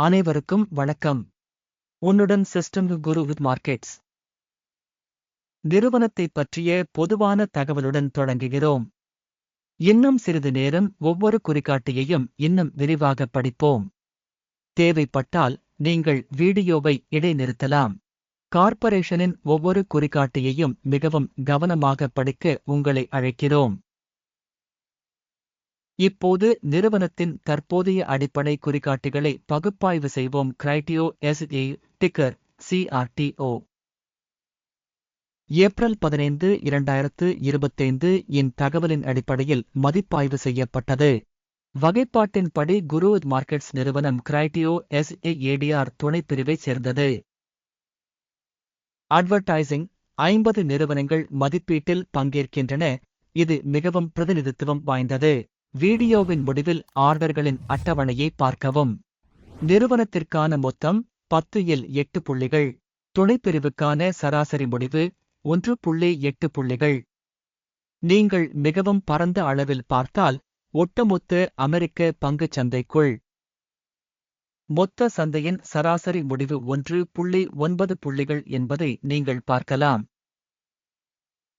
அனைவருக்கும் வணக்கம். உன்னுடன் சிஸ்டம் குரு வித் மார்க்கெட்ஸ் நிறுவனத்தை பற்றிய பொதுவான தகவலுடன் தொடங்குகிறோம். இன்னும் சிறிது நேரம் ஒவ்வொரு குறிகாட்டியையும் இன்னும் விரிவாக படிப்போம். தேவைப்பட்டால் நீங்கள் வீடியோவை இடைநிறுத்தலாம். கார்ப்பரேஷனின் ஒவ்வொரு குறிகாட்டியையும் மிகவும் கவனமாக படிக்க உங்களை அழைக்கிறோம். இப்போது நிறுவனத்தின் தற்போதைய அடிப்படை குறிகாட்டிகளை பகுப்பாய்வு செய்வோம். Criteo SA ticker CRTO April பதினைந்து இரண்டாயிரத்து இருபத்தைந்து இன் தகவலின் அடிப்படையில் மதிப்பாய்வு செய்யப்பட்டது. வகைப்பாட்டின்படி குரு மார்க்கெட்ஸ் நிறுவனம் கிரைட்டியோ எஸ்ஏஏடிஆர் துணைப்பிரிவைச் சேர்ந்தது. அட்வர்டைசிங் ஐம்பது நிறுவனங்கள் மதிப்பீட்டில் பங்கேற்கின்றன. இது மிகவும் பிரதிநிதித்துவம் வாய்ந்தது. வீடியோவின் முடிவில் ஆர்டர்களின் அட்டவணையை பார்க்கவும். நிறுவனத்திற்கான மொத்தம் பத்து இல் எட்டு புள்ளிகள். துணைப்பிரிவுக்கான சராசரி முடிவு ஒன்று புள்ளி எட்டு புள்ளிகள். நீங்கள் மிகவும் பரந்த அளவில் பார்த்தால் ஒட்டுமொத்த அமெரிக்க பங்குச் சந்தைக்குள். மொத்த சந்தையின் சராசரி முடிவு ஒன்று புள்ளி ஒன்பது புள்ளிகள் என்பதை நீங்கள் பார்க்கலாம்.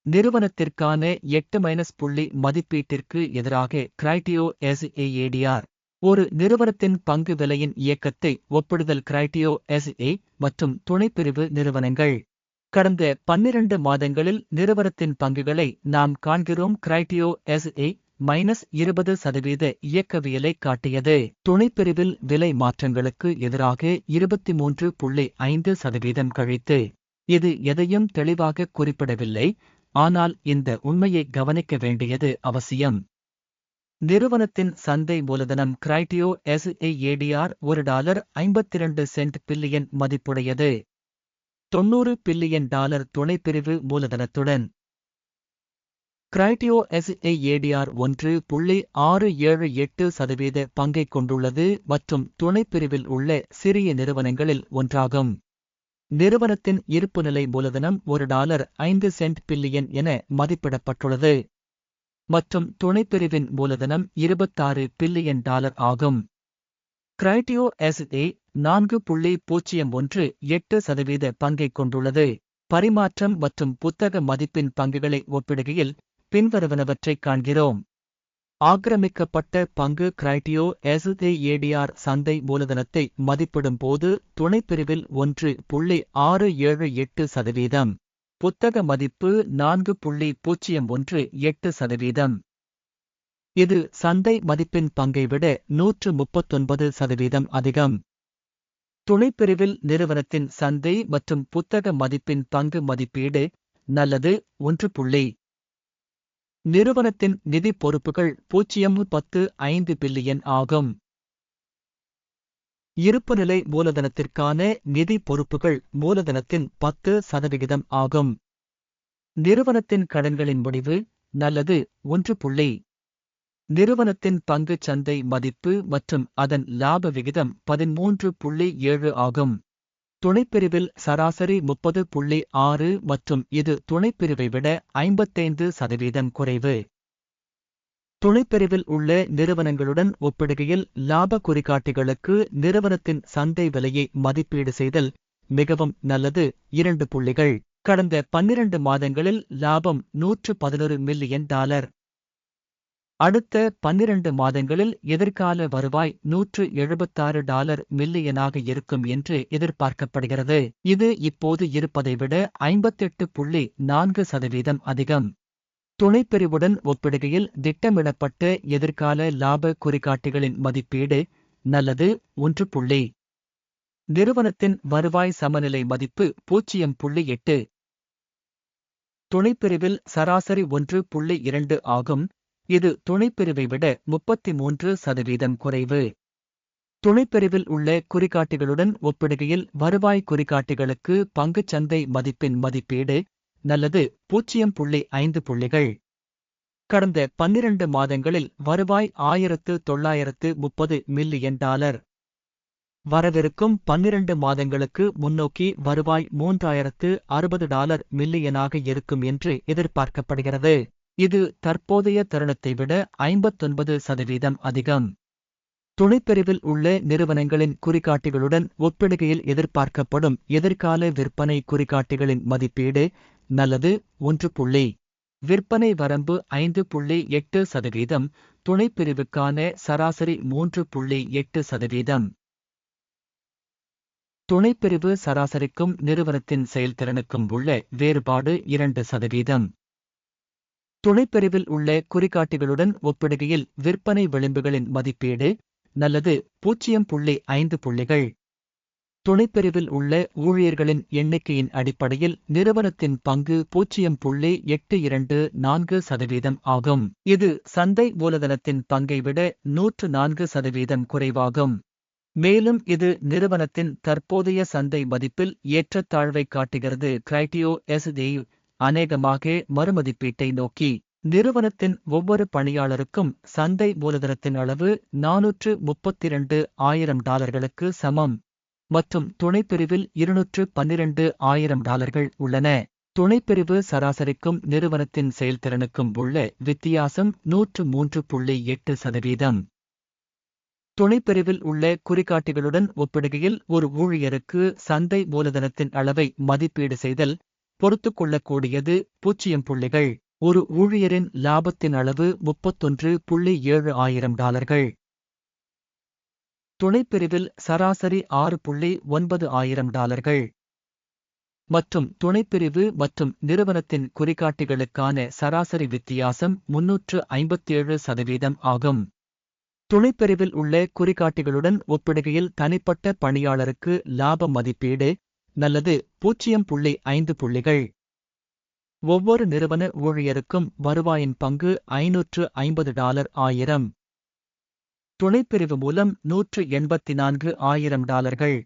நிறுவனத்திற்கான எட்டு மைனஸ் புள்ளி மதிப்பீட்டிற்கு எதிராக கிரைட்டியோ எஸ்ஏஏடிஆர் ஒரு நிறுவனத்தின் பங்கு விலையின் இயக்கத்தை ஒப்பிடுதல் கிரைட்டியோ எஸ்ஏ மற்றும் துணைப்பிரிவு நிறுவனங்கள். கடந்த பன்னிரண்டு மாதங்களில் நிறுவனத்தின் பங்குகளை நாம் காண்கிறோம் கிரைட்டியோ எஸ்ஏ மைனஸ் இருபது சதவீத இயக்கவியலை காட்டியது. துணைப்பிரிவில் விலை மாற்றங்களுக்கு எதிராக இருபத்தி மூன்று புள்ளி ஐந்து சதவீதம் கழித்து இது எதையும் தெளிவாக குறிப்பிடவில்லை. ஆனால் இந்த உண்மையை கவனிக்க வேண்டியது அவசியம். நிறுவனத்தின் சந்தை மூலதனம் கிரைட்டியோ எஸ்ஏஏடிஆர் ஒரு டாலர் ஐம்பத்திரண்டு சென்ட் பில்லியன் மதிப்புடையது. தொன்னூறு பில்லியன் டாலர் துணைப்பிரிவு மூலதனத்துடன். கிரைட்டியோ எஸ்ஏஏடிஆர் ஒன்று புள்ளி ஆறு ஏழு எட்டு சதவீத பங்கைக் கொண்டுள்ளது மற்றும் துணைப்பிரிவில் உள்ள சிறிய நிறுவனங்களில் ஒன்றாகும். நிறுவனத்தின் இருப்பு நிலை மூலதனம் ஒரு டாலர் ஐந்து சென்ட் பில்லியன் என மதிப்பிடப்பட்டுள்ளது. மற்றும் துணைப்பிரிவின் மூலதனம் இருபத்தாறு பில்லியன் டாலர் ஆகும். கிரைட்டியோ எஸ்ஏ நான்கு புள்ளி பூஜ்ஜியம் ஒன்று எட்டு சதவீத பங்கைக் கொண்டுள்ளது. பரிமாற்றம் மற்றும் புத்தக மதிப்பின் பங்குகளை ஒப்பிடுகையில் பின்வருவனவற்றைக் காண்கிறோம். ஆக்கிரமிக்கப்பட்ட பங்கு கிரைட்டியோ எஸ்ஏஏடிஆர் சந்தை மூலதனத்தை மதிப்பிடும் போது துணைப்பிரிவில் ஒன்று புள்ளி ஆறு ஏழு எட்டு சதவீதம். புத்தக மதிப்பு நான்கு புள்ளி பூஜ்ஜியம் ஒன்று எட்டு சதவீதம். இது சந்தை மதிப்பின் பங்கை விட நூற்று முப்பத்தொன்பது சதவீதம் அதிகம். துணைப்பிரிவில் நிறுவனத்தின் சந்தை மற்றும் புத்தக மதிப்பின் பங்கு மதிப்பீடு நல்லது ஒன்று புள்ளி நிறுவனத்தின் நிதி பொறுப்புகள் பூஜ்ஜியம் பத்து ஐந்து பில்லியன் ஆகும். இருப்புநிலை மூலதனத்திற்கான நிதி பொறுப்புகள் மூலதனத்தின் பத்து சதவிகிதம் ஆகும். நிறுவனத்தின் கடன்களின் முடிவு நல்லது ஒன்று புள்ளி. நிறுவனத்தின் பங்கு சந்தை மதிப்பு மற்றும் அதன் லாப விகிதம் பதிமூன்று புள்ளி ஏழு ஆகும். துணைப்பிரிவில் சராசரி முப்பது புள்ளி ஆறு மற்றும் இது துணைப்பிரிவை விட ஐம்பத்தைந்து சதவீதம் குறைவு. துணைப்பிரிவில் உள்ள நிறுவனங்களுடன் ஒப்பிடுகையில் லாப குறிகாட்டிகளுக்கு நிறுவனத்தின் சந்தை விலையை மதிப்பீடு செய்தல் மிகவும் நல்லது. இரண்டு புள்ளிகள். கடந்த பன்னிரண்டு மாதங்களில் லாபம் நூற்று பதினொரு மில்லியன் டாலர். அடுத்த பன்னிரண்டு மாதங்களில் எதிர்கால வருவாய் நூற்று எழுபத்தாறு டாலர் மில்லியனாக இருக்கும் என்று எதிர்பார்க்கப்படுகிறது. இது இப்போது இருப்பதை விட ஐம்பத்தெட்டு புள்ளி நான்கு சதவீதம் அதிகம். துணைப்பிரிவுடன் ஒப்பிடுகையில் திட்டமிடப்பட்ட எதிர்கால லாப குறிகாட்டிகளின் மதிப்பீடு நல்லது ஒன்று புள்ளி. நிறுவனத்தின் வருவாய் சமநிலை மதிப்பு பூஜ்ஜியம் புள்ளி எட்டு. துணைப்பிரிவில் சராசரி ஒன்று புள்ளி இரண்டு ஆகும். இது துணைப்பிரிவை விட முப்பத்தி மூன்று சதவீதம் குறைவு. துணைப்பிரிவில் உள்ள குறிகாட்டிகளுடன் ஒப்பிடுகையில் வருவாய் குறிகாட்டிகளுக்கு பங்குச் சந்தை மதிப்பின் மதிப்பீடு நல்லது பூஜ்ஜியம் புள்ளி ஐந்து புள்ளிகள். கடந்த பன்னிரண்டு மாதங்களில் வருவாய் ஆயிரத்து தொள்ளாயிரத்து முப்பது மில்லியன் டாலர். வரவிருக்கும் பன்னிரண்டு மாதங்களுக்கு முன்னோக்கி வருவாய் மூன்றாயிரத்து அறுபது டாலர் மில்லியனாக இருக்கும் என்று எதிர்பார்க்கப்படுகிறது. இது தற்போதைய தருணத்தை விட ஐம்பத்தொன்பது சதவீதம் அதிகம். துணைப்பிரிவில் உள்ள நிறுவனங்களின் குறிகாட்டிகளுடன் ஒப்பிடுகையில் எதிர்பார்க்கப்படும் எதிர்கால விற்பனை குறிகாட்டிகளின் மதிப்பீடு நல்லது ஒன்று புள்ளி. விற்பனை வரம்பு ஐந்து புள்ளி எட்டு சதவீதம் துணைப்பிரிவுக்கான சராசரி மூன்று புள்ளி எட்டு சதவீதம். துணைப்பிரிவு சராசரிக்கும் நிறுவனத்தின் செயல்திறனுக்கும் உள்ள வேறுபாடு இரண்டு சதவீதம். துணைப்பிரிவில் உள்ள குறிகாட்டிகளுடன் ஒப்பிடுகையில் விற்பனை விளிம்புகளின் மதிப்பீடு நல்லது பூஜ்ஜியம் புள்ளி ஐந்து புள்ளிகள். துணைப்பிரிவில் உள்ள ஊழியர்களின் எண்ணிக்கையின் அடிப்படையில் நிறுவனத்தின் பங்கு பூஜ்ஜியம் புள்ளி எட்டு இரண்டு நான்கு சதவீதம் ஆகும். இது சந்தை மூலதனத்தின் பங்கை விட நூற்று நான்கு சதவீதம் குறைவாகும். மேலும் இது நிறுவனத்தின் தற்போதைய சந்தை மதிப்பில் ஏற்றத்தாழ்வை காட்டுகிறது. கிரைட்டியோ எஸ்தே அநேகமாக மறுமதிப்பீட்டை நோக்கி நிறுவனத்தின் ஒவ்வொரு பணியாளருக்கும் சந்தை மூலதனத்தின் அளவு நானூற்று முப்பத்தி இரண்டு ஆயிரம் டாலர்களுக்கு சமம். மற்றும் துணைப்பிரிவில் இருநூற்று பன்னிரண்டு ஆயிரம் டாலர்கள் உள்ளன. துணைப்பிரிவு சராசரிக்கும் நிறுவனத்தின் செயல்திறனுக்கும் உள்ள வித்தியாசம் நூற்று மூன்று புள்ளி எட்டு சதவீதம். துணைப்பிரிவில் உள்ள குறிகாட்டிகளுடன் ஒப்பிடுகையில் ஒரு ஊழியருக்கு சந்தை மூலதனத்தின் அளவை மதிப்பீடு செய்தல் பொறுத்து கொள்ளக்கூடியது பூஜ்ஜியம் புள்ளிகள். ஒரு ஊழியரின் லாபத்தின் அளவு முப்பத்தொன்று புள்ளி ஏழு ஆயிரம் டாலர்கள். துணைப்பிரிவில் சராசரி ஆறு புள்ளி ஒன்பது ஆயிரம் டாலர்கள். மற்றும் துணைப்பிரிவு மற்றும் நிறுவனத்தின் குறிகாட்டிகளுக்கான சராசரி வித்தியாசம் முன்னூற்று ஐம்பத்தேழு சதவீதம் ஆகும். துணைப்பிரிவில் உள்ள குறிகாட்டிகளுடன் ஒப்பிடுகையில் தனிப்பட்ட பணியாளருக்கு லாப மதிப்பீடு நல்லது. பூஜ்ஜியம் புள்ளி ஐந்து புள்ளிகள். ஒவ்வொரு நிறுவன ஊழியருக்கும் வருவாயின் பங்கு ஐநூற்று ஐம்பது டாலர் ஆயிரம். துணைப்பிரிவு மூலம் நூற்று எண்பத்தி நான்கு ஆயிரம் டாலர்கள்.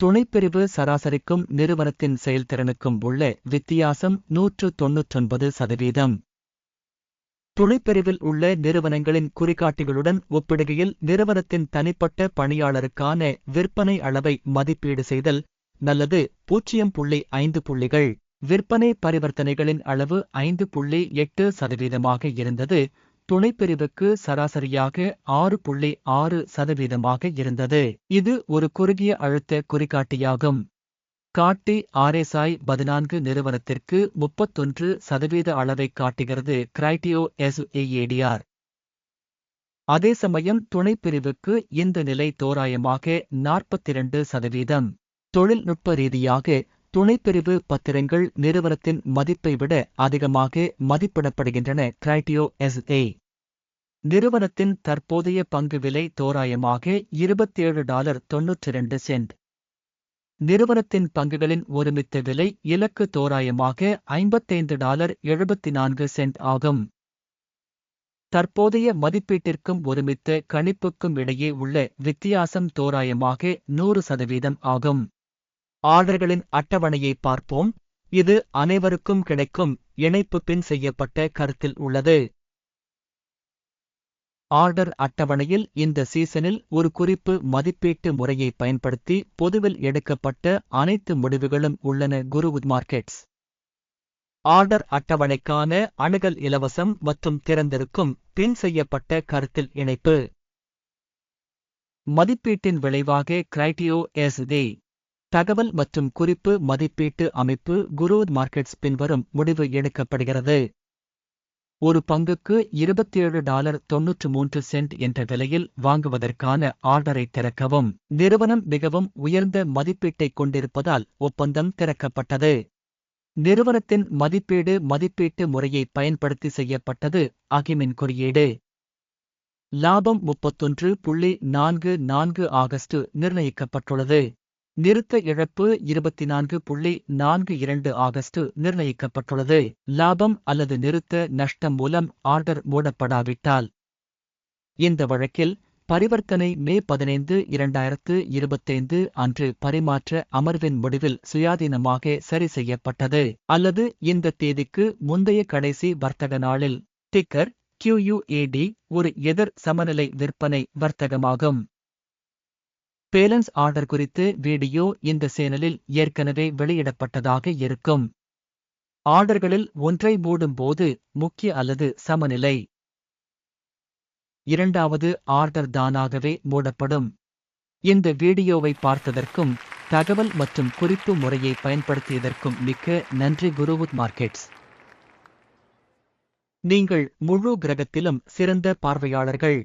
துணைப்பிரிவு சராசரிக்கும் நிறுவனத்தின் செயல்திறனுக்கும் உள்ள வித்தியாசம் நூற்று தொன்னூற்றொன்பது சதவீதம். துணைப்பிரிவில் உள்ள நிறுவனங்களின் குறிகாட்டிகளுடன் ஒப்பிடுகையில் நிறுவனத்தின் தனிப்பட்ட பணியாளருக்கான விற்பனை அளவை மதிப்பீடு செய்தல் நல்லது பூஜ்ஜியம் புள்ளி ஐந்து புள்ளிகள். விற்பனை பரிவர்த்தனைகளின் அளவு ஐந்து புள்ளி எட்டு சதவீதமாக இருந்தது. துணைப்பிரிவுக்கு சராசரியாக ஆறு புள்ளி ஆறு சதவீதமாக இருந்தது. இது ஒரு குறுகிய அழுத்த குறிகாட்டியாகும். காட்டி ஆர்எஸ்ஐ பதினான்கு நிறுவனத்திற்கு முப்பத்தொன்று சதவீத அளவைக் காட்டுகிறது கிரைட்டியோ எஸ்ஏஏடிஆர் அதே சமயம் துணைப்பிரிவுக்கு இந்த நிலை தோராயமாக நாற்பத்திரண்டு சதவீதம். தொழில்நுட்ப ரீதியாக துணைப்பிரிவு பத்திரங்கள் நிறுவனத்தின் மதிப்பை விட அதிகமாக மதிப்பிடப்படுகின்றன கிரைட்டியோ எஸ்ஏ. நிறுவனத்தின் தற்போதைய பங்கு விலை தோராயமாக இருபத்தேழு டாலர் தொன்னூற்றி ரெண்டு சென்ட். நிறுவனத்தின் பங்குகளின் ஒருமித்த விலை இலக்கு தோராயமாக ஐம்பத்தைந்து டாலர் எழுபத்தி நான்கு சென்ட் ஆகும். தற்போதைய மதிப்பீட்டிற்கும் ஒருமித்த கணிப்புக்கும் இடையே உள்ள வித்தியாசம் தோராயமாக நூறு சதவீதம் ஆகும். ஆர்டர்களின் அட்டவணையை பார்ப்போம். இது அனைவருக்கும் கிடைக்கும் இணைப்பு பின் செய்யப்பட்ட கருத்தில் உள்ளது. ஆர்டர் அட்டவணையில் இந்த சீசனில் ஒரு குறிப்பு மதிப்பீட்டு முறையை பயன்படுத்தி பொதுவில் எடுக்கப்பட்ட அனைத்து முடிவுகளும் உள்ளன. குருவுத் மார்க்கெட்ஸ். ஆர்டர் அட்டவணைக்கான அணுகல் இலவசம் மற்றும் திறந்திருக்கும் பின் செய்யப்பட்ட கருத்தில் இணைப்பு. மதிப்பீட்டின் விளைவாக கிரைட்டியோ எஸ் தகவல் மற்றும் குறிப்பு மதிப்பீட்டு அமைப்பு குரோத் மார்க்கெட்ஸ் பின்வரும் முடிவு எடுக்கப்படுகிறது. ஒரு பங்குக்கு இருபத்தேழு டாலர் தொன்னூற்று மூன்று சென்ட் என்ற விலையில் வாங்குவதற்கான ஆர்டரை திறக்கவும் நிறுவனம் மிகவும் உயர்ந்த மதிப்பீட்டைக் கொண்டிருப்பதால் ஒப்பந்தம் திறக்கப்பட்டது. நிறுவனத்தின் மதிப்பீடு மதிப்பீட்டு முறையை பயன்படுத்தி செய்யப்பட்டது அகிமின் குறியீடு. லாபம் முப்பத்தொன்று புள்ளி நான்கு நான்கு ஆகஸ்ட் நிர்ணயிக்கப்பட்டுள்ளது. நிறுத்த இழப்பு இருபத்தி நான்கு புள்ளி நான்கு இரண்டு ஆகஸ்ட் நிர்ணயிக்கப்பட்டுள்ளது. லாபம் அல்லது நிறுத்த நஷ்டம் மூலம் ஆர்டர் மூடப்படாவிட்டால். இந்த வழக்கில் பரிவர்த்தனை மே பதினைந்து இரண்டாயிரத்து இருபத்தைந்து அன்று பரிமாற்ற அமர்வின் முடிவில் சுயாதீனமாக சரி செய்யப்பட்டது. அல்லது இந்த தேதிக்கு முந்தைய கடைசி வர்த்தக நாளில். டிக்கர் கியூயுஏடி ஒரு எதிர் சமநிலை விற்பனை வர்த்தகமாகும். பேலன்ஸ் ஆர்டர் குறித்து வீடியோ இந்த சேனலில் ஏற்கனவே வெளியிடப்பட்டதாக இருக்கும். ஆர்டர்களில் ஒன்றை மூடும்போது முக்கிய அல்லது சமநிலை. இரண்டாவது ஆர்டர் தானாகவே மூடப்படும். இந்த வீடியோவை பார்த்ததற்கும் தகவல் மற்றும் குறிப்பு முறையை பயன்படுத்தியதற்கும் மிக்க நன்றி குருவுத் மார்க்கெட்ஸ். நீங்கள் முழு கிரகத்திலும் சிறந்த பார்வையாளர்கள்.